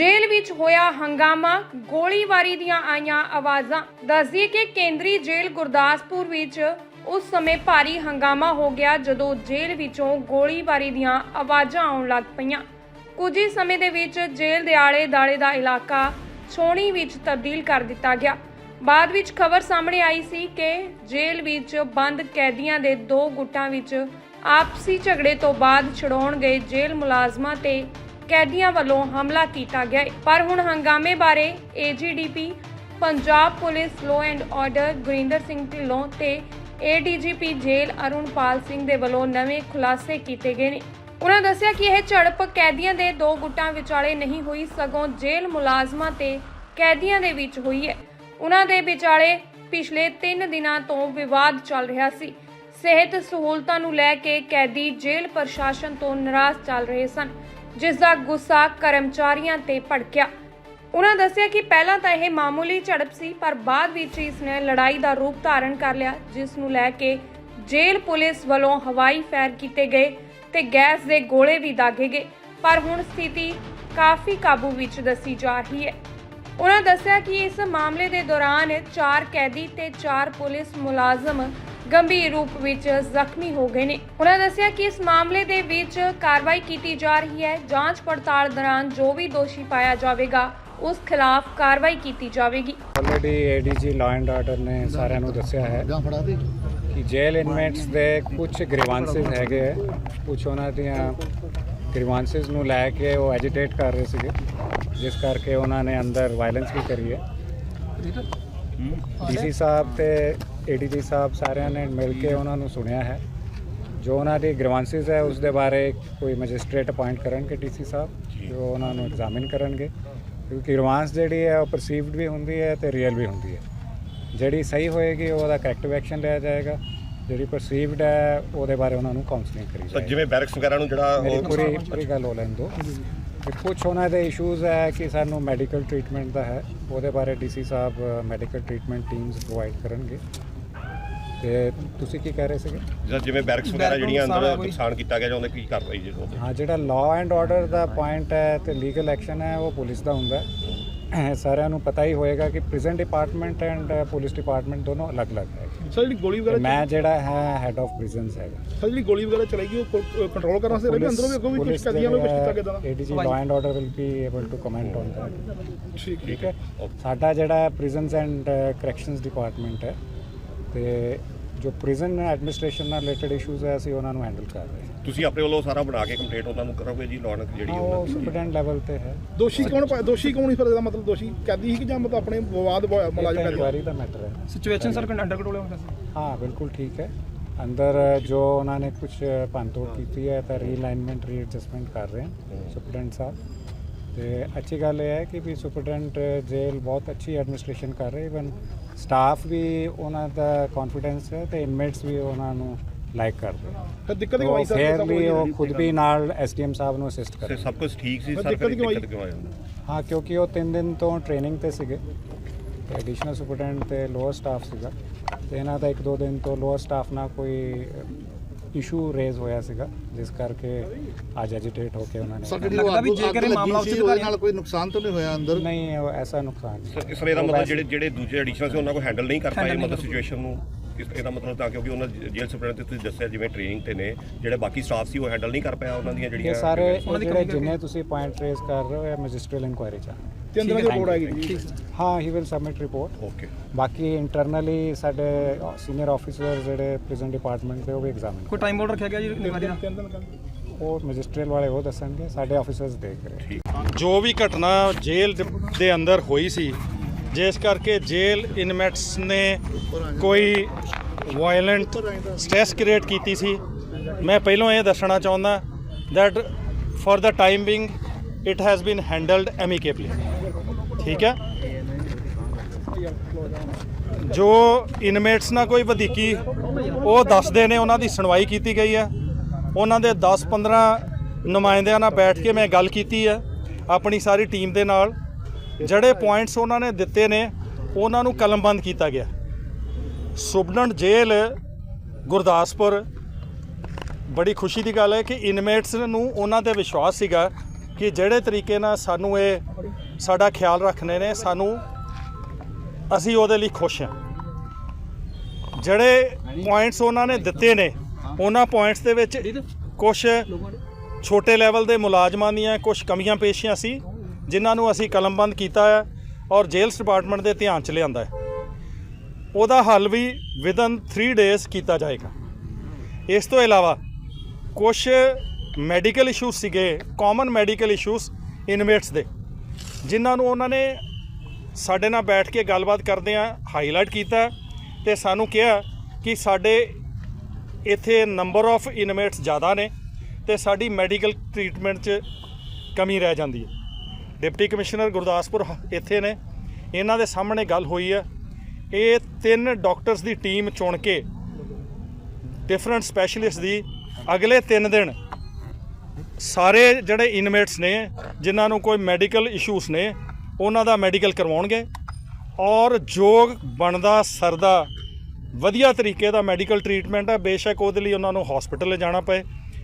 ਜੇਲ੍ਹ ਵਿੱਚ ਹੋਇਆ ਹੰਗਾਮਾ, ਗੋਲੀਬਾਰੀ ਦੀਆਂ ਆਈਆਂ ਆਵਾਜ਼ਾਂ। ਦੱਸਦੀ ਕਿ ਕੇਂਦਰੀ ਜੇਲ੍ਹ ਗੁਰਦਾਸਪੁਰ ਵਿੱਚ ਉਸ ਸਮੇਂ ਭਾਰੀ ਹੰਗਾਮਾ ਹੋ ਗਿਆ ਜਦੋਂ ਜੇਲ੍ਹ ਵਿੱਚੋਂ ਗੋਲੀਬਾਰੀ ਦੀਆਂ ਆਵਾਜ਼ਾਂ ਆਉਣ ਲੱਗ ਪਈਆਂ। ਕੁਝ ਹੀ ਸਮੇਂ ਦੇ ਵਿੱਚ ਜੇਲ੍ਹ ਦੇ ਆਲੇ ਦਾਲੇ ਦਾ ਇਲਾਕਾ ਛੋਣੀ ਵਿੱਚ ਤਬਦੀਲ ਕਰ ਦਿੱਤਾ ਗਿਆ। ਬਾਅਦ ਵਿੱਚ ਖਬਰ ਸਾਹਮਣੇ ਆਈ ਸੀ ਕਿ ਜੇਲ੍ਹ ਵਿੱਚ ਬੰਦ ਕੈਦੀਆਂ ਦੇ ਦੋ ਗੁੱਟਾਂ ਵਿੱਚ ਆਪਸੀ ਝਗੜੇ ਤੋਂ ਬਾਅਦ ਛਡਾਉਣ ਗਏ ਜੇਲ੍ਹ ਮੁਲਾਜ਼ਮਾਂ ਤੇ ਕੈਦੀਆਂ ਵੱਲੋਂ ਹਮਲਾ ਕੀਤਾ ਗਿਆ। ਪਰ ਹੁਣ ਹੰਗਾਮੇ ਬਾਰੇ ਏਜੀਡੀਪੀ Punjab police law and order Gurinder Singh Dhillon ਤੇ ਏਡੀਜੀਪੀ ਜੇਲ੍ਹ ਅਰੁਣਪਾਲ ਸਿੰਘ ਦੇ ਵੱਲੋਂ ਨਵੇਂ ਖੁਲਾਸੇ ਕੀਤੇ ਗਏ ਨੇ। ਉਹਨਾਂ ਦੱਸਿਆ ਕਿ ਇਹ ਝੜਪ ਕੈਦੀਆਂ ਦੇ ਦੋ ਗੁੱਟਾਂ ਵਿਚਾਲੇ ਨਹੀਂ ਹੋਈ, ਸਗੋਂ ਜੇਲ੍ਹ ਮੁਲਾਜ਼ਮਾਂ ਤੇ ਕੈਦੀਆਂ ਦੇ ਵਿੱਚ ਹੋਈ ਹੈ। ਉਹਨਾਂ ਦੇ ਵਿਚਾਲੇ ਪਿਛਲੇ 3 ਦਿਨਾਂ ਤੋਂ ਵਿਵਾਦ ਚੱਲ ਰਿਹਾ ਸੀ। ਸਿਹਤ ਸਹੂਲਤਾਂ ਨੂੰ ਲੈ ਕੇ ਕੈਦੀ ਜੇਲ੍ਹ ਪ੍ਰਸ਼ਾਸਨ ਤੋਂ ਨਾਰਾਜ਼ ਚੱਲ ਰਹੇ ਸਨ। ਜਿਸ ਦਾ ਗੁੱਸਾ ਕਰਮਚਾਰੀਆਂ ਤੇ ਭੜਕਿਆ। ਉਹਨਾਂ ਦੱਸਿਆ ਕਿ ਪਹਿਲਾਂ ਤਾਂ ਇਹ ਮਾਮੂਲੀ ਝੜਪ ਸੀ, ਪਰ ਬਾਅਦ ਵਿੱਚ ਇਸ ਨੇ ਲੜਾਈ ਦਾ ਰੂਪ ਧਾਰਨ ਕਰ ਲਿਆ, ਜਿਸ ਨੂੰ ਲੈ ਕੇ ਜੇਲ੍ਹ ਪੁਲਿਸ ਵੱਲੋਂ ਹਵਾਈ ਫਾਇਰ ਕੀਤੇ ਗਏ ਤੇ ਗੈਸ ਦੇ ਗੋਲੇ ਵੀ ਦਾਗੇ ਗਏ। ਪਰ ਹੁਣ ਸਥਿਤੀ ਕਾਫੀ ਕਾਬੂ ਵਿੱਚ ਦੱਸੀ ਜਾ ਰਹੀ ਹੈ। ਉਹਨਾਂ ਦੱਸਿਆ ਕਿ ਇਸ ਮਾਮਲੇ ਦੇ ਦੌਰਾਨ ਚਾਰ ਕੈਦੀ ਤੇ ਚਾਰ ਪੁਲਿਸ ਮੁਲਾਜ਼ਮ ਗੰਭੀਰ ਰੂਪ ਵਿੱਚ ਜ਼ਖਮੀ ਹੋ ਗਏ ਨੇ। ਉਹਨਾਂ ਦੱਸਿਆ ਕਿ ਇਸ ਮਾਮਲੇ ਦੇ ਵਿੱਚ ਕਾਰਵਾਈ ਕੀਤੀ ਜਾ ਰਹੀ ਹੈ। ਜਾਂਚ ਪੜਤਾਲ ਦੌਰਾਨ ਜੋ ਵੀ ਦੋਸ਼ੀ ਪਾਇਆ ਜਾਵੇਗਾ ਉਸ ਖਿਲਾਫ ਕਾਰਵਾਈ ਕੀਤੀ ਜਾਵੇਗੀ। Already ADG law and order ਨੇ ਸਾਰਿਆਂ ਨੂੰ ਦੱਸਿਆ ਹੈ ਕਿ ਜੇਲ ਇਨਮੇਟਸ ਦੇ ਕੁਝ ਗ੍ਰੀਵਾਂਸਸ ਹੈਗੇ ਕੁਝ ਉਹਨਾਂ ਦੀਆਂ ਗ੍ਰੀਵਾਂਸਸ ਨੂੰ ਲੈ ਕੇ ਉਹ ਐਜੀਟੇਟ ਕਰ ਰਹੇ ਸੀਗੇ। ਜਿਸ ਕਰਕੇ ਉਹਨਾਂ ਨੇ ਅੰਦਰ ਵਾਇਲੈਂਸ ਵੀ ਕਰੀ ਹੈ। ਡੀਸੀ ਸਾਹਿਬ ਤੇ ਏਡੀਜੀ ਸਾਹਿਬ ਸਾਰਿਆਂ ਨੇ ਮਿਲ ਕੇ ਉਹਨਾਂ ਨੂੰ ਸੁਣਿਆ ਹੈ। ਜੋ ਉਹਨਾਂ ਦੀ ਗ੍ਰੀਵਾਂਸਸ ਹੈ ਉਸ ਦੇ ਬਾਰੇ ਕੋਈ ਮੈਜਿਸਟ੍ਰੇਟ ਅਪਾਇੰਟ ਕਰਨਗੇ ਡੀਸੀ ਸਾਹਿਬ ਜੋ। ਉਹਨਾਂ ਨੂੰ ਐਗਜ਼ਾਮਿਨ ਕਰਨਗੇ। ਕਿਉਂਕਿ ਗ੍ਰੀਵਾਂਸ ਜਿਹੜੀ ਹੈ ਉਹ ਪਰਸੀਵਡ ਵੀ ਹੁੰਦੀ ਹੈ ਤੇ ਰੀਅਲ ਵੀ ਹੁੰਦੀ ਹੈ। ਜਿਹੜੀ ਸਹੀ ਹੋਏਗੀ ਉਹਦਾ ਕਰੈਕਟਿਵ ਐਕਸ਼ਨ ਲਿਆ ਜਾਏਗਾ। ਜਿਹੜੀ ਪਰਸੀਵਡ ਹੈ ਉਹਦੇ ਬਾਰੇ ਉਹਨਾਂ ਨੂੰ ਕਾਉਂਸਲਿੰਗ ਕਰੀ ਜਾਏਗੀ। ਜਿਵੇਂ ਬੈਰਕਸ ਵਗੈਰਾ ਨੂੰ ਜਿਹੜਾ ਉਹ ਪੂਰੀ ਪੂਰੀ ਗੱਲ ਹੋ ਲੈਣ ਦਿਓ। ਕਿ ਕੁਝ ਉਹਨਾਂ ਦੇ ਇਸ਼ੂਜ਼ ਹੈ ਕਿ ਸਾਨੂੰ ਮੈਡੀਕਲ ਟ੍ਰੀਟਮੈਂਟ ਦਾ ਹੈ। ਉਹਦੇ ਬਾਰੇ ਡੀਸੀ ਸਾਹਿਬ ਮੈਡੀਕਲ ਟ੍ਰੀਟਮੈਂਟ ਟੀਮਸ ਪ੍ਰੋਵਾਈਡ ਕਰਨਗੇ। ਤੇ ਤੁਸੀਂ ਕੀ ਕਹਿ ਰਹੇ ਸੀਗੇ? ਜਿਵੇਂ ਬੈਰਕਸ ਵਗੈਰਾ ਜਿਹੜੀਆਂ ਅੰਦਰ ਨੁਕਸਾਨ ਕੀਤਾ ਗਿਆ ਜਾਂ ਉਹਦੇ ਕੀ ਕਾਰਵਾਈ ਜੀ ਹਾਂ? ਜਿਹੜਾ ਲਾਅ ਐਂਡ ਆਰਡਰ ਦਾ ਪੁਆਇੰਟ ਹੈ ਤੇ ਲੀਗਲ ਐਕਸ਼ਨ ਹੈ ਉਹ ਪੁਲਿਸ ਦਾ ਹੁੰਦਾ ਹੈ। ਸਾਰਿਆਂ ਨੂੰ ਪਤਾ ਹੀ ਹੋਏਗਾ ਕਿ prison department and police department ਦੋਨੋਂ ਅਲੱਗ-ਅਲੱਗ ਹੈ। ਸਰ ਜਿਹੜੀ ਗੋਲੀ ਤੇ ਵਗੈਰਾ ਮੈਂ ਜਿਹੜਾ ਹੈ ਹੈਡ ਆਫ ਪ੍ਰਿਜ਼ਨਸ ਹੈਗਾ। ਸਰ ਜਿਹੜੀ ਗੋਲੀ ਵਗੈਰਾ ਚਲਾਈ ਉਹ ਕੰਟਰੋਲ ਕਰਨ ਵਾਸਤੇ ਰਹੀ ਅੰਦਰੋਂ ਵੀ ਅੱਗੋਂ ਵੀ ਕੁਝ ਕਦੀਆਂ ਵੀ ਕੁਝ ਕੀਤਾ ਗਿਆ ਦਾ ADG law and order will be able to comment on that ਠੀਕ ਠੀਕ ਹੈ? ਸਾਡਾ ਜਿਹੜਾ ਪ੍ਰਿਜ਼ਨਸ ਐਂਡ ਕਰੈਕਸ਼ਨਸ ਡਿਪਾਰਟਮੈਂਟ ਹੈ ਤੇ ਜੋ ਪ੍ਰਿਜ਼ਨ ਐਡਮਿਨਿਸਟ੍ਰੇਸ਼ਨ ਨਾਲ ਰਿਲੇਟਡ ਇਸ਼ੂਜ਼ ਹੈ ਅਸੀਂ ਉਹਨਾਂ ਨੂੰ ਹੈਂਡਲ ਕਰ ਰਹੇ ਹਾਂ। ਤੁਸੀਂ ਆਪਣੇ ਵੱਲੋਂ ਸਾਰਾ ਬਣਾ ਕੇ ਕੰਪਲੀਟ ਉਹਨਾਂ ਨੂੰ ਕਰੋਗੇ ਜੀ ਲੌਨਕ ਜਿਹੜੀ ਹਾਂ, ਉਹਨਾਂ ਉਹ ਦੀ। ਸੁਪਰਡੈਂਟ ਲੈਵਲ ਤੇ ਹੈ। ਦੋਸ਼ੀ ਕੌਣ ਪਾ- ਦੋਸ਼ੀ ਕੌਣ ਸੀ ਫਿਰ ਇਹਦਾ ਮਤਲਬ ਦੋਸ਼ੀ ਕੈਦੀ ਸੀ ਕਿ ਜਾਂ ਮਤਲਬ ਆਪਣੇ ਵਿਵਾਦ ਬ- ਮੁਲਾਜ਼ਮ ਕੈਦੀ ਇਨਕੁਆਇਰੀ ਦਾ ਮੈਟਰ ਹੈ। ਸਿਚੁਏਸ਼ਨ ਸਰ ਅੰਡਰ ਕੰਟਰੋਲ ਹੈ ਹਾਂ ਬਿਲਕੁਲ ਠੀਕ ਹੈ। ਅੰਦਰ ਜੋ ਉਹਨਾਂ ਨੇ ਕੁਝ ਭੰਨਤੋੜ ਕੀਤੀ ਹੈ ਤਾਂ ਰੀਅਲਾਈਨਮੈਂਟ ਰੀਐਡਜਸਟਮੈਂਟ ਕਰ ਰਹੇ ਹਨ ਸੁਪਰਡੈਂਟ ਸਾਹਿਬ। ਤੇ ਅੱਛੀ ਗੱਲ ਇਹ ਹੈ ਕਿ ਵੀ ਸੁਪਰਡੈਂਟ ਜੇਲ੍ਹ ਬਹੁਤ ਅੱਛੀ ਐਡਮਿਨਿਸਟ੍ਰੇਸ਼ਨ ਕਰ ਰਹੇ ਇਵਨ ਸਟਾਫ ਵੀ ਉਹਨਾਂ ਦਾ ਕੌਨਫੀਡੈਂਸ ਹੈ ਤੇ ਇਨਮੇਟਸ ਵੀ ਉਹਨਾਂ ਨੂੰ ਲਾਈਕ ਕਰਦੇ ਫਿਰ ਦਿੱਕਤ ਕਿਉਂ ਆਈ ਸਰ? ਫੇਅਰਲੀ ਉਹ ਖੁਦ ਵੀ ਨਾਲ ਐਸਡੀਐਮ ਸਾਹਿਬ ਨੂੰ ਅਸਿਸਟ ਕਰ ਸਭ ਕੁਝ ਠੀਕ ਸੀ ਫਿਰ ਸਰ ਦਿੱਕਤ ਫਿਰ ਕਿਉਂ ਆਈ? ਦਿੱਕਤ ਕਿਉਂ ਆਈ ਹਾਂ ਕਿਉਂਕਿ ਉਹ 3 ਦਿਨ ਤੋਂ ਟ੍ਰੇਨਿੰਗ ਤੇ ਸੀਗੇ। ਤੇ ਐਡੀਸ਼ਨਲ ਸੁਪਰਡੈਂਟ ਤੇ ਲੋਅਰ ਸਟਾਫ ਸੀਗਾ। ਤੇ ਇਹਨਾਂ ਦਾ ਇੱਕ ਦੋ ਦਿਨ ਤੋਂ ਲੋਅਰ ਸਟਾਫ ਨਾਲ ਕੋਈ ਇਸ਼ੂ ਰੇਜ਼ ਹੋਇਆ ਸੀਗਾ ਜਿਸ ਕਰਕੇ ਅੱਜ ਐਜੀਟੇਟ ਹੋ ਕੇ ਉਹਨਾਂ ਸਰ ਨੇ ਜਿਹੜੀ ਲੱਗਦਾ ਵੀ ਜੇਕਰ ਇਹ ਮਾਮਲਾ ਉੱਚ ਉਹਦੇ ਅਧਿਕਾਰੀਆਂ- ਨਾਲ ਕੋਈ ਨੁਕਸਾਨ ਤਾਂ ਨਹੀਂ ਹੋਇਆ ਅੰਦਰ? ਨਹੀਂ ਉਹ ਐਸਾ ਨੁਕਸਾਨ ਸਰ ਇਸ ਵੇਲੇ ਦਾ ਮਤਲਬ ਜਿਹੜੇ ਜਿਹੜੇ ਦੂਜੇ ਐਡੀਸ਼ਨਲ ਸੀ ਉਹਨਾਂ ਕੋਲ ਹੈਂਡਲ ਨਹੀਂ ਕਰ ਪਾਏ ਮਤਲਬ ਸਿਚੁਏਸ਼ਨ ਨੂੰ। ਇਹਦਾ ਮਤਲਬ ਤਾਂ ਕਿਉਂਕਿ ਉਹਨਾਂ ਜੇਲ੍ਹ ਸੁਪਰਡੈਂਟ ਤੇ ਤੁਸੀਂ ਦੱਸਿਆ ਜਿਵੇਂ ਟ੍ਰੇਨਿੰਗ ਤੇ ਨੇ ਜਿਹੜੇ ਬਾਕੀ ਸਟਾਫ ਸੀ ਉਹ ਹੈਂਡਲ ਨਹੀਂ ਕਰ ਪਾਇਆ ਉਹਨਾਂ ਦੀਆਂ ਇਹ ਜਿਹੜੀਆਂ ਸਾਰੇ ਉਹਨਾਂ ਦੀ ਜਿਹੜੇ ਕਮੀ ਜਿੰਨੇ ਤੁਸੀਂ ਪੁਆਇੰਟ ਰੇਜ਼ ਕਰ ਰਹੇ ਹੋ ਇਹ ਮੈਜਿਸਟਰੀਅਲ ਇਨਕੁਆਇਰੀ ਚ। ਤੇ ਅੰਦਰ ਦੀ ਰਿਪੋਰਟ ਆਏਗੀ। ਜੀ ਹਾਂ he will submit report okay ਬਾਕੀ ਇੰਟਰਨਲੀ ਸਾਡੇ ਸੀਨੀਅਰ ਆਫੀਸਰ ਜਿਹੜੇ ਪ੍ਰਿਜ਼ਨ ਡਿਪਾਰਟਮੈਂਟ ਦੇ ਉਹ ਵੀ ਐਗਜ਼ਾਮਿਨ ਕੋਈ ਟਾਈਮ ਬੋਰਡ ਰੱਖਿਆ ਗਿਆ ਜੀ ਇਨਕੁਆਇਰੀ ਦਾ? ਤਿੰਨ ਦਿਨ ਕਰ ਉਹ ਮੈਜਿਸਟਰੀਅਲ ਵਾਲੇ ਉਹ ਦੱਸਣਗੇ ਸਾਡੇ ਆਫੀਸਰਸ ਦੇਖ ਰਹੇ। ਜੋ ਵੀ ਘਟਨਾ ਜੇਲ੍ਹ ਦੇ ਅੰਦਰ ਹੋਈ ਸੀ ਜਿਸ ਕਰਕੇ ਜੇਲ੍ਹ ਇਨਮੇਟਸ ਨੇ ਕੋਈ ਵਾਇਲੈਂਟ ਸਟ੍ਰੈਸ ਕ੍ਰੀਏਟ ਕੀਤੀ ਸੀ। ਮੈਂ ਪਹਿਲਾਂ ਇਹ ਦੱਸਣਾ ਚਾਹੁੰਦਾ that for the time being it has been handled amicably ਠੀਕ ਹੈ? ਜੋ ਇਨਮੇਟਸ ਨਾਲ ਕੋਈ ਵਧੀਕੀ, ਉਹ ਦੱਸਦੇ ਨੇ, ਉਹਨਾਂ ਦੀ ਸੁਣਵਾਈ ਕੀਤੀ ਗਈ ਹੈ। ਉਹਨਾਂ ਦੇ 10-15 ਨੁਮਾਇੰਦਿਆਂ ਨਾਲ ਬੈਠ ਕੇ ਮੈਂ ਗੱਲ ਕੀਤੀ ਹੈ, ਆਪਣੀ ਸਾਰੀ ਟੀਮ ਦੇ ਨਾਲ। ਜਿਹੜੇ ਪੁਆਇੰਟਸ ਉਹਨਾਂ ਨੇ ਦਿੱਤੇ ਨੇ, ਉਹਨਾਂ ਨੂੰ ਕਲਮਬੰਦ ਕੀਤਾ ਗਿਆ। ਸੁਬਨੰਡ ਜੇਲ੍ਹ, ਗੁਰਦਾਸਪੁਰ, ਬੜੀ ਖੁਸ਼ੀ ਦੀ ਗੱਲ ਹੈ ਕਿ ਇਨਮੇਟਸ ਨੂੰ ਉਹਨਾਂ ਤੇ ਵਿਸ਼ਵਾਸ ਸੀਗਾ ਕਿ ਜਿਹੜੇ ਤਰੀਕੇ ਨਾਲ ਸਾਨੂੰ ਇਹ ਸਾਡਾ ਖਿਆਲ ਰੱਖਣੇ ਨੇ, ਸਾਨੂੰ ਅਸੀਂ ਉਹਦੇ ਲਈ ਖੁਸ਼ ਹਾਂ। ਜਿਹੜੇ ਪੁਆਇੰਟਸ ਉਹਨਾਂ ਨੇ ਦਿੱਤੇ ਨੇ, ਉਹਨਾਂ ਪੁਆਇੰਟਸ ਦੇ ਵਿੱਚ ਕੁਝ ਛੋਟੇ ਲੈਵਲ ਦੇ ਮੁਲਾਜ਼ਮਾਂ ਦੀਆਂ ਕੁਝ ਕਮੀਆਂ ਪੇਸ਼ੀਆਂ ਸੀ। ਜਿਨ੍ਹਾਂ ਨੂੰ ਅਸੀਂ ਕਲਮਬੰਦ ਕੀਤਾ ਹੈ ਔਰ ਜੇਲਸ ਡਿਪਾਰਟਮੈਂਟ ਦੇ ਧਿਆਨ ਚ ਲਿਆਂਦਾ ਹੈ। ਉਹਦਾ ਹੱਲ ਵੀ ਵਿਦਨ 3 ਡੇਜ਼ ਕੀਤਾ ਜਾਏਗਾ। ਇਸ ਤੋਂ ਇਲਾਵਾ ਕੁਝ ਮੈਡੀਕਲ ਇਸ਼ੂਸ ਸੀਗੇ ਕਾਮਨ ਮੈਡੀਕਲ ਇਸ਼ੂਸ ਇਨਮੇਟਸ ਦੇ, ਜਿਨ੍ਹਾਂ ਨੂੰ ਉਹਨਾਂ ਨੇ ਸਾਡੇ ਨਾਲ ਬੈਠ ਕੇ ਗੱਲਬਾਤ ਕਰਦੇ ਆ ਹਾਈਲਾਈਟ ਕੀਤਾ ਤੇ ਸਾਨੂੰ ਕਿਹਾ ਕਿ ਸਾਡੇ ਇੱਥੇ ਨੰਬਰ ਆਫ ਇਨਮੇਟਸ ਜ਼ਿਆਦਾ ਨੇ ਤੇ ਸਾਡੀ ਮੈਡੀਕਲ ਟ੍ਰੀਟਮੈਂਟ 'ਚ ਕਮੀ ਰਹਿ ਜਾਂਦੀ ਹੈ। ਡਿਪਟੀ ਕਮਿਸ਼ਨਰ ਗੁਰਦਾਸਪੁਰ ਇੱਥੇ ਨੇ। ਇਹਨਾਂ ਦੇ ਸਾਹਮਣੇ ਗੱਲ ਹੋਈ ਹੈ। ਇਹ ਤਿੰਨ ਡਾਕਟਰਸ ਦੀ ਟੀਮ ਚੁਣ ਕੇ ਡਿਫਰੈਂਟ ਸਪੈਸ਼ਲਿਸਟ ਦੀ ਅਗਲੇ 3 ਦਿਨ ਸਾਰੇ ਜਿਹੜੇ ਇਨਮੇਟਸ ਨੇ, ਜਿਨ੍ਹਾਂ ਨੂੰ ਕੋਈ ਮੈਡੀਕਲ ਇਸ਼ੂਸ ਨੇ, ਉਹਨਾਂ ਦਾ ਮੈਡੀਕਲ ਕਰਵਾਉਣਗੇ। ਔਰ ਜੋ ਬਣਦਾ, ਸਰਦਾ, ਵਧੀਆ ਤਰੀਕੇ ਦਾ ਮੈਡੀਕਲ ਟ੍ਰੀਟਮੈਂਟ ਹੈ, ਬੇਸ਼ੱਕ ਉਹਦੇ ਲਈ ਉਹਨਾਂ ਨੂੰ ਹਸਪੀਟਲ ਲਿਜਾਣਾ ਪਏ,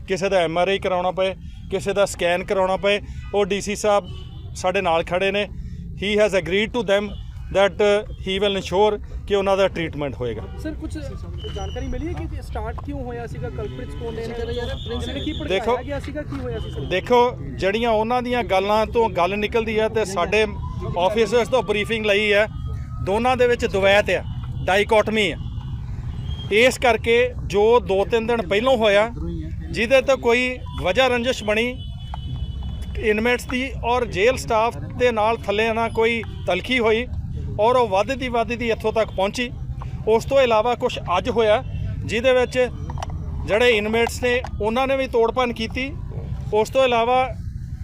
ਕਿਸੇ ਦਾ ਐਮ ਆਰ ਆਈ ਕਰਾਉਣਾ ਪਏ, ਕਿਸੇ ਦਾ ਸਕੈਨ ਕਰਾਉਣਾ ਪਏ। ਉਹ ਡੀਸੀ ਸਾਹਿਬ ਸਾਡੇ ਨਾਲ ਖੜੇ ਨੇ। He has agreed to them that he will ensure ਕਿ ਉਹਨਾਂ ਦਾ ਟ੍ਰੀਟਮੈਂਟ ਹੋਏਗਾ। ਸਰ ਕੁਝ ਜਾਣਕਾਰੀ ਮਿਲੀ ਹੈ ਕਿ ਸਟਾਰਟ ਕਿਉਂ ਹੋਇਆ ਸੀਗਾ? ਕਲਪ੍ਰਿਟਸ ਕੌਣ ਨੇ ਇਹਨਾਂ ਕੀ ਦੇਖੋ- ਭੜਕਾਇਆ ਗਿਆ ਸੀਗਾ? ਕੀ ਹੋਇਆ ਸੀ ਸਰ? ਦੇਖੋ ਜਿਹੜੀਆਂ ਉਹਨਾਂ ਦੀਆਂ ਗੱਲਾਂ ਤੋਂ ਗੱਲ ਨਿਕਲਦੀ ਹੈ ਤੇ ਸਾਡੇ ਆਫੀਸਰਸ ਤੋਂ ਬਰੀਫਿੰਗ ਲਈ ਹੈ ਦੋਨਾਂ ਦੇ ਵਿੱਚ ਦੁਵੈਤ ਹੈ ਡਾਈਕੋਟਮੀ ਹੈ। ਇਸ ਕਰਕੇ ਜੋ 2-3 ਦਿਨ ਪਹਿਲਾਂ ਹੋਇਆ ਜਿਹਦੇ ਤੇ ਕੋਈ ਵਜ੍ਹਾ ਰੰਜਿਸ਼ ਬਣੀ ਇਨਮੇਟਸ ਦੀ ਔਰ ਜੇਲ੍ਹ ਸਟਾਫ ਦੇ ਨਾਲ ਥੱਲੇ ਨਾ ਕੋਈ ਤਲਖੀ ਹੋਈ ਔਰ ਉਹ ਵੱਧ ਦੀ ਵੱਧ ਦੀ ਇੱਥੋਂ ਤੱਕ ਪਹੁੰਚੀ। ਉਸ ਤੋਂ ਇਲਾਵਾ ਕੁਝ ਅੱਜ ਹੋਇਆ, ਜਿਹਦੇ ਵਿੱਚ ਜਿਹੜੇ ਇਨਮੇਟਸ ਨੇ, ਉਹਨਾਂ ਨੇ ਵੀ ਤੋੜਪਨ ਕੀਤੀ। ਉਸ ਤੋਂ ਇਲਾਵਾ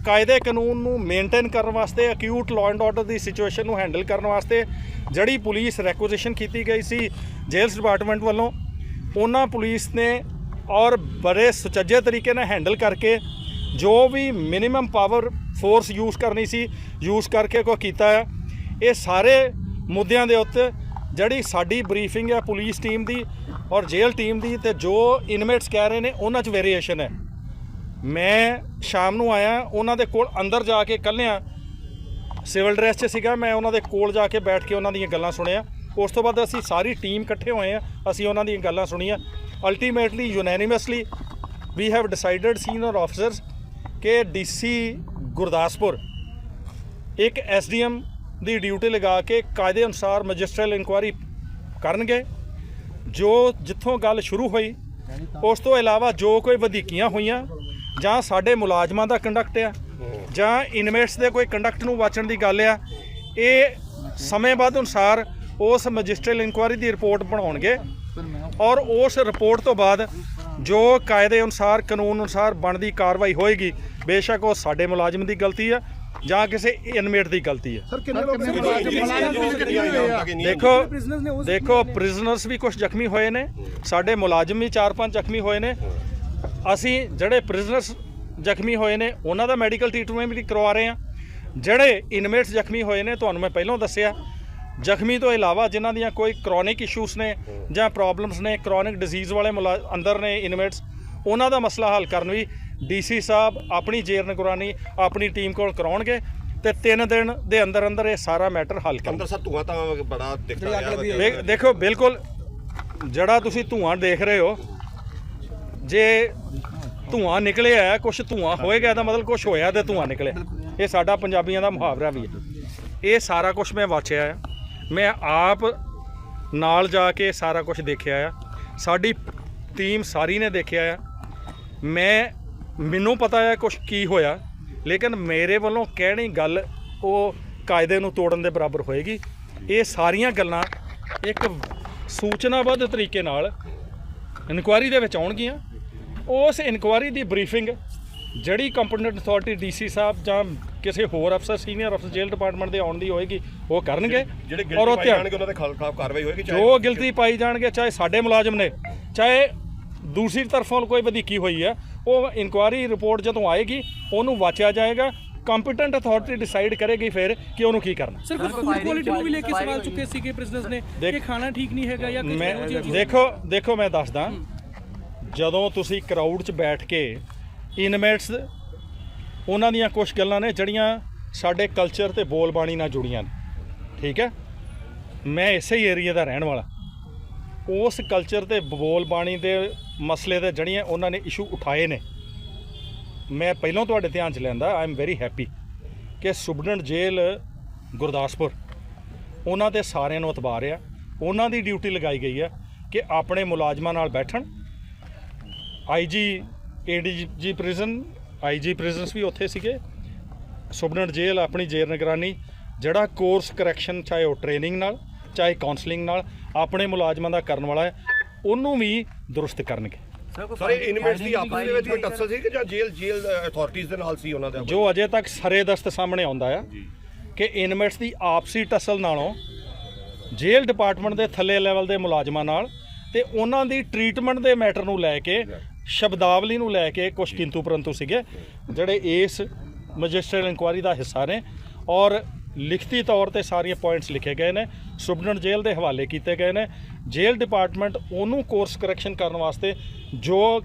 ਕਾਇਦੇ ਕਾਨੂੰਨ ਨੂੰ ਮੇਨਟੇਨ ਕਰਨ ਵਾਸਤੇ ਅਕਿਊਟ ਲਾਅ ਐਂਡ ਆਰਡਰ ਦੀ ਸਿਚੁਏਸ਼ਨ ਨੂੰ ਹੈਂਡਲ ਕਰਨ ਵਾਸਤੇ ਜਿਹੜੀ ਪੁਲਿਸ ਰੈਕੁਜੀਸ਼ਨ ਕੀਤੀ ਗਈ ਸੀ ਜੇਲਸ ਡਿਪਾਰਟਮੈਂਟ ਵੱਲੋਂ, ਉਹਨਾਂ ਪੁਲਿਸ ਨੇ ਔਰ ਬੜੇ ਸੁਚੱਜੇ ਤਰੀਕੇ ਨਾਲ ਹੈਂਡਲ ਕਰਕੇ ਜੋ ਵੀ ਮਿਨੀਮਮ ਪਾਵਰ ਫੋਰਸ ਯੂਜ਼ ਕਰਨੀ ਸੀ ਯੂਜ਼ ਕਰਕੇ ਕੋ ਕੀਤਾ ਹੈ, ਇਹ ਸਾਰੇ ਮੁੱਦਿਆਂ ਦੇ ਉੱਤੇ ਜਿਹੜੀ ਸਾਡੀ ਬਰੀਫਿੰਗ ਹੈ ਪੁਲਿਸ ਟੀਮ ਦੀ ਔਰ ਜੇਲ੍ਹ ਟੀਮ ਦੀ ਤੇ ਜੋ ਇਨਮੇਟਸ ਕਹਿ ਰਹੇ ਨੇ, ਉਹਨਾਂ 'ਚ ਵੇਰੀਏਸ਼ਨ ਹੈ। ਮੈਂ ਸ਼ਾਮ ਨੂੰ ਆਇਆ, ਉਹਨਾਂ ਦੇ ਕੋਲ ਅੰਦਰ ਜਾ ਕੇ ਕੱਲਿਆਂ ਸਿਵਲ ਡਰੈਸ 'ਚ ਸੀਗਾ, ਮੈਂ ਉਹਨਾਂ ਦੇ ਕੋਲ ਜਾ ਕੇ ਬੈਠ ਕੇ ਉਹਨਾਂ ਦੀਆਂ ਗੱਲਾਂ ਸੁਣਿਆ। ਉਸ ਤੋਂ ਬਾਅਦ ਅਸੀਂ ਸਾਰੀ ਟੀਮ ਇਕੱਠੇ ਹੋਏ ਆ ਅਸੀਂ ਉਹਨਾਂ ਦੀਆਂ ਗੱਲਾਂ ਸੁਣੀਆਂ। Ultimately unanimously we have decided senior officers ਕਿ ਡੀਸੀ ਗੁਰਦਾਸਪੁਰ। ਇੱਕ ਐਸਡੀਐਮ ਦੀ ਡਿਊਟੀ ਲਗਾ ਕੇ ਕਾਇਦੇ ਅਨੁਸਾਰ ਮੈਜਿਸਟਰੀਅਲ ਇਨਕੁਆਇਰੀ ਕਰਨਗੇ। ਜੋ ਜਿੱਥੋਂ ਗੱਲ ਸ਼ੁਰੂ ਹੋਈ, ਉਸ ਤੋਂ ਇਲਾਵਾ ਜੋ ਕੋਈ ਵਧੀਕੀਆਂ ਹੋਈਆਂ, ਜਾਂ ਸਾਡੇ ਮੁਲਾਜ਼ਮਾਂ ਦਾ ਕੰਡਕਟ ਆ, ਜਾਂ ਇਨਵੇਟਸ ਦੇ ਕੋਈ ਕੰਡਕਟ ਨੂੰ ਵਾਚਣ ਦੀ ਗੱਲ ਆ, ਇਹ ਸਮੇਂਬੱਧ ਅਨੁਸਾਰ ਉਸ ਮੈਜਿਸਟਰੀਅਲ ਇਨਕੁਆਇਰੀ ਦੀ ਰਿਪੋਰਟ ਬਣਾਉਣਗੇ। ਔਰ ਉਸ ਰਿਪੋਰਟ ਤੋਂ ਬਾਅਦ ਜੋ ਕਾਇਦੇ ਅਨੁਸਾਰ ਕਾਨੂੰਨ ਅਨੁਸਾਰ ਬਣਦੀ ਕਾਰਵਾਈ ਹੋਏਗੀ ਬੇਸ਼ੱਕ ਉਹ ਸਾਡੇ ਮੁਲਾਜ਼ਮ ਦੀ ਗਲਤੀ ਆ ਜਾਂ ਕਿਸੇ ਇਨਮੇਟ ਦੀ ਗਲਤੀ ਹੈ। ਸਰ ਕਿੰਨੇ ਲੋਕ ਦੇਖੋ ਦੇਖੋ ਪ੍ਰਿਜ਼ਨਰਸ ਵੀ ਕੁਝ ਜ਼ਖਮੀ ਹੋਏ ਨੇ ਸਾਡੇ ਮੁਲਾਜ਼ਮ ਵੀ 4-5 ਜ਼ਖਮੀ ਹੋਏ ਨੇ। ਅਸੀਂ ਜਿਹੜੇ ਪ੍ਰਿਜ਼ਨਰਸ ਜ਼ਖਮੀ ਹੋਏ ਨੇ ਉਹਨਾਂ ਦਾ ਮੈਡੀਕਲ ਟ੍ਰੀਟਮੈਂਟ ਵੀ ਕਰਵਾ ਰਹੇ ਹਾਂ। ਜਿਹੜੇ ਇਨਮੇਟਸ ਜ਼ਖਮੀ ਹੋਏ ਨੇ ਤੁਹਾਨੂੰ ਮੈਂ ਪਹਿਲਾਂ ਦੱਸਿਆ ਜ਼ਖਮੀ ਤੋਂ ਇਲਾਵਾ ਜਿਨ੍ਹਾਂ ਦੀਆਂ ਕੋਈ ਕ੍ਰੋਨਿਕ ਇਸ਼ੂਸ ਨੇ ਜਾਂ ਪ੍ਰੋਬਲਮਸ ਨੇ ਕ੍ਰੋਨਿਕ ਡਿਜ਼ੀਜ਼ ਵਾਲੇ ਮੁਲਾ- ਅੰਦਰ ਨੇ ਇਨਮੇਟਸ ਉਹਨਾਂ ਦਾ ਮਸਲਾ ਹੱਲ ਕਰਨ ਵੀ ਡੀਸੀ ਸਾਹਿਬ ਆਪਣੀ ਜੇਰ ਨਿਗਰਾਨੀ ਆਪਣੀ ਟੀਮ ਕੋਲ ਕਰਾਉਣਗੇ ਤੇ 3 ਦਿਨ ਦੇ ਅੰਦਰ ਅੰਦਰ ਇਹ ਸਾਰਾ ਮੈਟਰ ਹੱਲ ਕਰਨਗੇ। ਅੰਦਰ ਸਰ ਧੂਆਂ ਤਾਂ ਬੜਾ ਦਿਖਦਾ ਰਿਹਾ। ਦੇਖ- ਬਿਲਕੁਲ ਜਿਹੜਾ ਤੁਸੀਂ ਧੂਆਂ ਦੇਖ ਰਹੇ ਹੋ ਜੇ ਧੂਆਂ ਨਿਕਲਿਆ ਹੈ ਕੁਝ ਧੂਆਂ ਹੋਏਗਾ ਇਹਦਾ ਮਤਲਬ ਕੁਝ ਹੋਇਆ ਤੇ ਧੂਆਂ ਨਿਕਲਿਆ। ਇਹ ਸਾਡਾ ਪੰਜਾਬੀਆਂ ਦਾ ਮੁਹਾਵਰਾ ਵੀ ਹੈ। ਇਹ ਸਾਰਾ ਕੁਝ ਮੈਂ ਵਾਚਿਆ ਆ। ਮੈਂ ਆਪ ਨਾਲ ਜਾ ਕੇ ਸਾਰਾ ਕੁਝ ਦੇਖਿਆ ਆ। ਸਾਡੀ ਟੀਮ ਸਾਰੀ ਨੇ ਦੇਖਿਆ ਆ। ਮੈਂ, ਮੈਨੂੰ ਪਤਾ ਆ ਕੁਝ ਕੀ ਹੋਇਆ, ਲੇਕਿਨ ਮੇਰੇ ਵੱਲੋਂ ਕਹਿਣੀ ਗੱਲ ਉਹ ਕਾਇਦੇ ਨੂੰ ਤੋੜਨ ਦੇ ਬਰਾਬਰ ਹੋਏਗੀ। ਇਹ ਸਾਰੀਆਂ ਗੱਲਾਂ ਇੱਕ ਸੂਚਨਾਬੱਧ ਤਰੀਕੇ ਨਾਲ ਇਨਕੁਆਇਰੀ ਦੇ ਵਿੱਚ ਆਉਣਗੀਆਂ। ਉਸ ਇਨਕੁਆਇਰੀ ਦੀ ਬਰੀਫਿੰਗ ਜਿਹੜੀ ਕੰਪੀਟੈਂਟ ਅਥਾਰਟੀ ਡੀਸੀ ਸਾਹਿਬ ਜਾਂ ਕਿਸੇ ਹੋਰ ਅਫਸਰ ਸੀਨੀਅਰ ਅਫਸਰ ਜੇਲ੍ਹ ਡਿਪਾਰਟਮੈਂਟ ਦੇ ਆਉਣ ਦੀ ਹੋਏਗੀ ਉਹ ਕਰਨਗੇ ਜਿਹੜੇ ਔਰ ਉਹ ਗਿਲਟੀ ਧਿਆਨ ਜਾਣਗੇ ਉਹਨਾਂ ਦੇ ਖਿਲਾਫ ਕਾਰਵਾਈ ਹੋਏਗੀ ਚਾਹੇ ਜੋ ਗਿਲਤੀ ਪਾਈ ਜਾਣਗੇ ਚਾਹੇ ਸਾਡੇ ਮੁਲਾਜ਼ਮ ਨੇ ਚਾਹੇ ਦੂਸਰੀ ਤਰਫੋਂ ਕੋਈ ਵਧੀਕੀ ਹੋਈ ਹੈ ਉਹ ਇਨਕੁਆਇਰੀ ਰਿਪੋਰਟ ਜਦੋਂ ਆਏਗੀ ਉਹਨੂੰ ਵਾਚਿਆ ਜਾਏਗਾ ਕੰਪੀਟੈਂਟ ਅਥਾਰਟੀ ਡਿਸਾਈਡ ਕਰੇਗੀ ਫਿਰ ਕਿ ਉਹਨੂੰ ਕੀ ਕਰਨਾ। ਸਰ ਕੁਝ ਫੂਡ ਕੁਆਲਿਟੀ ਨੂੰ ਵੀ ਲੈ ਕੇ ਸਵਾਲ ਚੁੱਕੇ ਸੀਗੇ ਪ੍ਰਿਜ਼ਨਰਸ ਨੇ ਕਿ ਖਾਣਾ ਠੀਕ ਨਹੀਂ ਹੈਗਾ ਜਾਂ ਕੁਝ ਦੇਖੋ ਦੇਖੋ ਮੈਂ ਦੱਸਦਾ ਜਦੋਂ ਤੁਸੀਂ ਕਰਾਊਡ 'ਚ ਬੈਠ ਕੇ ਇਨਮੇਟਸ ਉਹਨਾਂ ਦੀਆਂ ਕੁਝ ਗੱਲਾਂ ਨੇ ਜਿਹੜੀਆਂ ਸਾਡੇ ਕਲਚਰ ਤੇ ਬੋਲ ਬਾਣੀ ਨਾਲ ਜੁੜੀਆਂ ਨੇ। ਠੀਕ ਹੈ? ਮੈਂ ਇਸੇ ਹੀ ਏਰੀਆ ਦਾ ਰਹਿਣ ਵਾਲਾ। ਉਸ ਕਲਚਰ ਤੇ ਬੋਲ ਬਾਣੀ ਦੇ ਮਸਲੇ ਦੇ ਜਿਹੜੀਆਂ ਉਹਨਾਂ ਨੇ ਇਸ਼ੂ ਉਠਾਏ ਨੇ, ਮੈਂ ਪਹਿਲਾਂ ਤੁਹਾਡੇ ਧਿਆਨ ਚ ਲੈਂਦਾ ਆਈ ਐਮ ਵੈਰੀ ਹੈਪੀ ਕਿ ਸੁਬਡੈਂਟ ਜੇਲ੍ਹ ਗੁਰਦਾਸਪੁਰ, ਉਹਨਾਂ ਤੇ ਸਾਰਿਆਂ ਨੂੰ ਇਤਬਾਰ ਆ। ਉਹਨਾਂ ਦੀ ਡਿਊਟੀ ਲਗਾਈ ਗਈ ਆ ਕਿ ਆਪਣੇ ਮੁਲਾਜ਼ਮਾਂ ਨਾਲ ਬੈਠਣ। IG ADG prison IG prisons ਵੀ ਉੱਥੇ ਸੀਗੇ। ਸੁਬਡੈਂਟ ਜੇਲ੍ਹ ਆਪਣੀ ਜੇਲ੍ਹ ਨਿਗਰਾਨੀ ਜਿਹੜਾ ਕੋਰਸ ਕਰੈਕਸ਼ਨ ਚਾਹੇ ਉਹ ਟ੍ਰੇਨਿੰਗ ਨਾਲ ਚਾਹੇ ਕਾਉਂਸਲਿੰਗ ਨਾਲ ਆਪਣੇ ਮੁਲਾਜ਼ਮਾਂ ਦਾ ਕਰਨ ਵਾਲਾ ਹੈ ਉਹਨੂੰ ਵੀ ਦੁਰਸਤ ਕਰਨਗੇ। ਸਾਰੇ ਇਨਮੇਟਸ ਦੀ ਆਪਸ ਦੇ ਵਿੱਚ ਕੋਈ ਟੱਸਲ ਸੀ ਕਿ ਜਾਂ ਜੇਲ੍ਹ ਜੇਲ੍ਹ ਅਥਾਰਟੀਆਂ ਦੇ ਨਾਲ ਸੀ ਉਹਨਾਂ ਦਾ? ਜੋ ਅਜੇ ਤੱਕ ਸਰੇ ਦਸਤ ਸਾਹਮਣੇ ਆਉਂਦਾ ਆ ਕਿ ਇਨਮੇਟਸ ਦੀ ਆਪਸੀ ਟਸਲ ਨਾਲੋਂ ਜੇਲ੍ਹ ਡਿਪਾਰਟਮੈਂਟ ਦੇ ਥੱਲੇ ਲੈਵਲ ਦੇ ਮੁਲਾਜ਼ਮਾਂ ਨਾਲ ਤੇ ਉਹਨਾਂ ਦੀ ਟ੍ਰੀਟਮੈਂਟ ਦੇ ਮੈਟਰ ਨੂੰ ਲੈ ਕੇ ਸ਼ਬਦਾਵਲੀ ਨੂੰ ਲੈ ਕੇ ਕੁਝ ਕਿੰਤੂ ਪਰੰਤੂ ਸੀਗੇ ਜਿਹੜੇ ਇਸ ਮੈਜਿਸਟਰੇਟ ਇਨਕੁਆਇਰੀ ਦਾ ਹਿੱਸਾ ਨੇ ਔਰ ਲਿਖਤੀ ਤੌਰ ਤੇ ਸਾਰੀਆਂ ਪੁਆਇੰਟਸ ਲਿਖੇ ਗਏ ਨੇ ਸੁਬਡੈਂਟ ਜੇਲ੍ਹ ਦੇ ਹਵਾਲੇ ਕੀਤੇ ਗਏ ਨੇ ਜੇਲ੍ਹ ਡਿਪਾਰਟਮੈਂਟ ਉਹਨੂੰ ਕੋਰਸ ਕਰੈਕਸ਼ਨ ਕਰਨ ਵਾਸਤੇ ਜੋ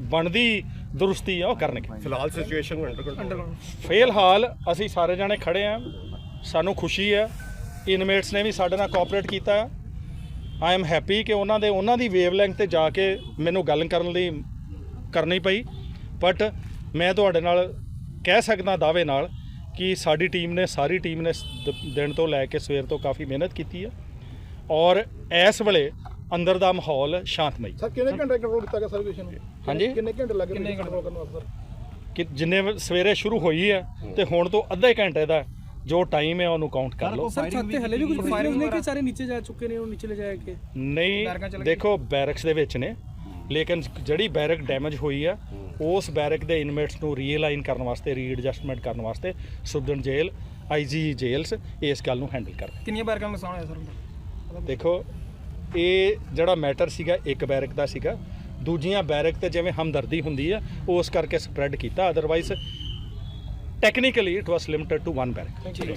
ਬਣਦੀ ਦੁਰਸਤੀ ਆ ਉਹ ਕਰਨਗੇ। ਫਿਲਹਾਲ ਸਿਚੁਏਸ਼ਨ ਅੰਡਰ ਕੰਟਰੋਲ ਫਿਲਹਾਲ ਅਸੀਂ ਸਾਰੇ ਜਾਣੇ ਖੜੇ ਆ ਸਾਨੂੰ ਖੁਸ਼ੀ ਹੈ ਇਨਮੇਟਸ ਨੇ ਵੀ ਸਾਡੇ ਨਾਲ ਕੋਆਪਰੇਟ ਕੀਤਾ ਹੈ ਆਈ ਐਮ ਹੈਪੀ ਕਿ ਉਹਨਾਂ ਦੇ ਉਹਨਾਂ ਦੀ ਵੇਵਲੈਂਥ ਤੇ ਜਾ ਕੇ ਮੈਨੂੰ ਗੱਲ ਕਰਨ ਲਈ ਕਰਨੀ ਪਈ। ਬਟ ਮੈਂ ਤੁਹਾਡੇ ਨਾਲ ਕਹਿ ਸਕਦਾ ਦਾਅਵੇ ਨਾਲ ਕਿ ਸਾਡੀ ਟੀਮ ਨੇ ਸਾਰੀ ਟੀਮ ਨੇ ਦਿਨ ਤੋਂ ਲੈ ਕੇ ਸਵੇਰ ਤੋਂ ਕਾਫੀ ਮਿਹਨਤ ਕੀਤੀ ਹੈ ਔਰ ਇਸ ਵੇਲੇ ਅੰਦਰ ਦਾ ਮਾਹੌਲ ਸ਼ਾਂਤਮਈ। ਸਰ ਕਿੰਨੇ ਘੰਟੇ ਕੰਟਰੋਲ ਕੀਤਾ ਗਿਆ ਸਰਵਿਸ ਨੂੰ? ਹਾਂਜੀ? ਕਿੰਨੇ ਘੰਟੇ ਲੱਗੇ ਕਿੰਨੇ ਕੰਟਰੋਲ ਕਰਨ ਵਾਸਤੇ? ਸਰ ਕਿ ਜਿੰਨੇ ਸਵੇਰੇ ਸ਼ੁਰੂ ਹੋਈ ਹੈ ਤੇ ਹੁਣ ਤੋਂ ਅੱਧੇ ਘੰਟੇ ਦਾ ਜੋ ਟਾਈਮ ਹੈ ਉਹਨੂੰ ਕਾਊਂਟ ਕਰ ਲਓ। ਸਰ ਛੱਤ ਤੇ ਹਲੇ ਵੀ ਕੁਝ ਫਾਇਰਿੰਗ ਨੇ ਕਿ ਸਾਰੇ ਨੀਚੇ ਜਾ ਚੁੱਕੇ ਨੇ ਉਹ ਨੀਚੇ ਲੈ ਜਾਇਆ ਕਿ। ਨਹੀਂ ਦੇਖੋ ਬੈਰਕਸ ਦੇ ਵਿੱਚ ਨੇ। ਲੇਕਿਨ ਜਿਹੜੀ ਬੈਰਕ ਡੈਮੇਜ ਹੋਈ ਆ ਉਸ ਬੈਰਕ ਦੇ ਇਨਮੇਟਸ ਨੂੰ ਰੀਅਲਾਈਨ ਕਰਨ ਵਾਸਤੇ ਰੀਐਡਜਸਟਮੈਂਟ ਕਰਨ ਵਾਸਤੇ ਸੁਬਦਨ ਜੇਲ੍ਹ ਆਈਜੀ ਜੇਲਸ ਇਸ ਗੱਲ ਨੂੰ ਹੈਂਡਲ ਕਰ ਕਿੰਨੀਆਂ ਬੈਰਕਾਂ ਦਾ ਨੁਕਸਾਨ ਹੋਇਆ ਸਰ ਦੇਖੋ ਇਹ ਜਿਹੜਾ ਮੈਟਰ ਸੀਗਾ ਇੱਕ ਬੈਰਕ ਦਾ ਸੀਗਾ। ਦੂਜੀਆਂ ਬੈਰਕ ਤੇ ਜਿਵੇਂ ਹਮਦਰਦੀ ਹੁੰਦੀ ਆ ਉਸ ਕਰਕੇ ਸਪਰੈਡ ਕੀਤਾ। Otherwise technically it was limited to one barrack